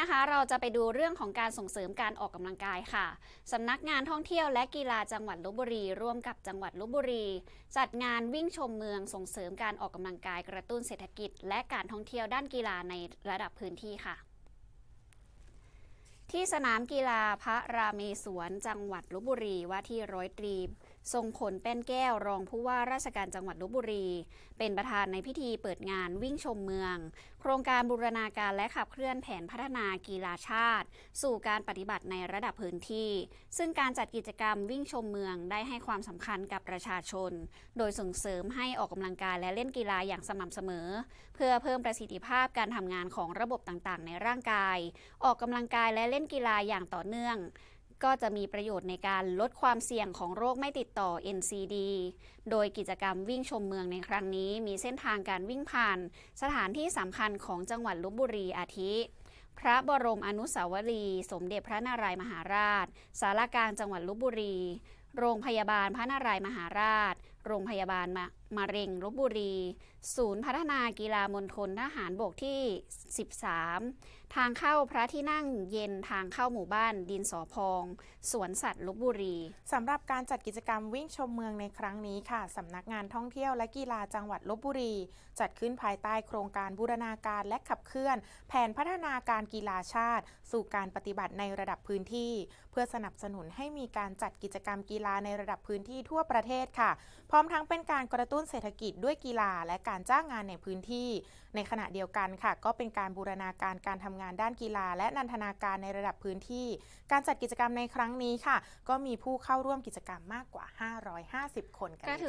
นะคะเราจะไปดูเรื่องของการส่งเสริมการออกกำลังกายค่ะสำนักงานท่องเที่ยวและกีฬาจังหวัดลบบุรี ร่วมกับจังหวัดลบบุรี จัดงานวิ่งชมเมืองส่งเสริมการออกกำลังกายกระตุ้นเศรษฐกิจ และการท่องเที่ยวด้านกีฬาในระดับพื้นที่ค่ะที่สนามกีฬาพระราเมศวรจังหวัดลบบุรีว่าที่ร้อยตรี ทรงผลแป้นแก้วรองผู้ว่าราชการจังหวัดลบบุรี เป็นประธานในพิธีเปิดงานวิ่งชมเมือง โครงการบูรณาการและขับเคลื่อนแผนพัฒนากีฬาชาติ สู่การปฏิบัติในระดับพื้นที่ ซึ่งการจัดกิจกรรมวิ่งชมเมืองได้ให้ความสำคัญกับประชาชน โดยส่งเสริมให้ออกกำลังกายและเล่นกีฬาอย่างสม่ำเสมอ เพื่อเพิ่มประสิทธิภาพการทำงานของระบบต่างๆ ในร่างกาย ออกกำลังกายและเล่นกีฬาอย่างต่อเนื่อง ก็จะมีประโยชน์ในการลดความเสี่ยงของโรคไม่ติดต่อ NCD โดยกิจกรรมวิ่งชมเมืองในครั้งนี้มีเส้นทางการวิ่งผ่าน สถานที่สำคัญของจังหวัดลบบุรีอาทิ พระบรมอนุสาวรีย์สมเด็จพระนารายมหาราช สารกลางจังหวัดลบบุรี โรงพยาบาลพระนารายมหาราช โรงพยาบาลมะมะเร็งลบบุรี ศูนย์พัฒนากีฬามณฑลทหารบกที่ 13 ทางเข้าพระที่นั่งเย็นทางเข้าหมู่บ้านดินสอพองสวนสัตว์ลบบุรีสำหรับการจัดกิจกรรมวิ่งชมเมืองในครั้งนี้ค่ะสำนักงานท่องเที่ยวและกีฬาจังหวัดลบบุรี จัดขึ้นภายใต้โครงการบูรณาการและขับเคลื่อน แผนพัฒนาการกีฬาชาติ สู่การปฏิบัติในระดับพื้นที่ เพื่อสนับสนุนให้มีการจัดกิจกรรมกีฬาในระดับพื้นที่ทั่วประเทศค่ะพร้อมทั้งเป็นการกระตุ้นเศรษฐกิจด้วยกีฬาและการจ้างงานในพื้นที่ ในขณะเดียวกันค่ะ ก็เป็นการบูรณาการการทำงานด้านกีฬา และนันทนาการในระดับพื้นที่ การจัดกิจกรรมในครั้งนี้ค่ะ ก็มีผู้เข้าร่วมกิจกรรมมากกว่า 550 คนกันเลยที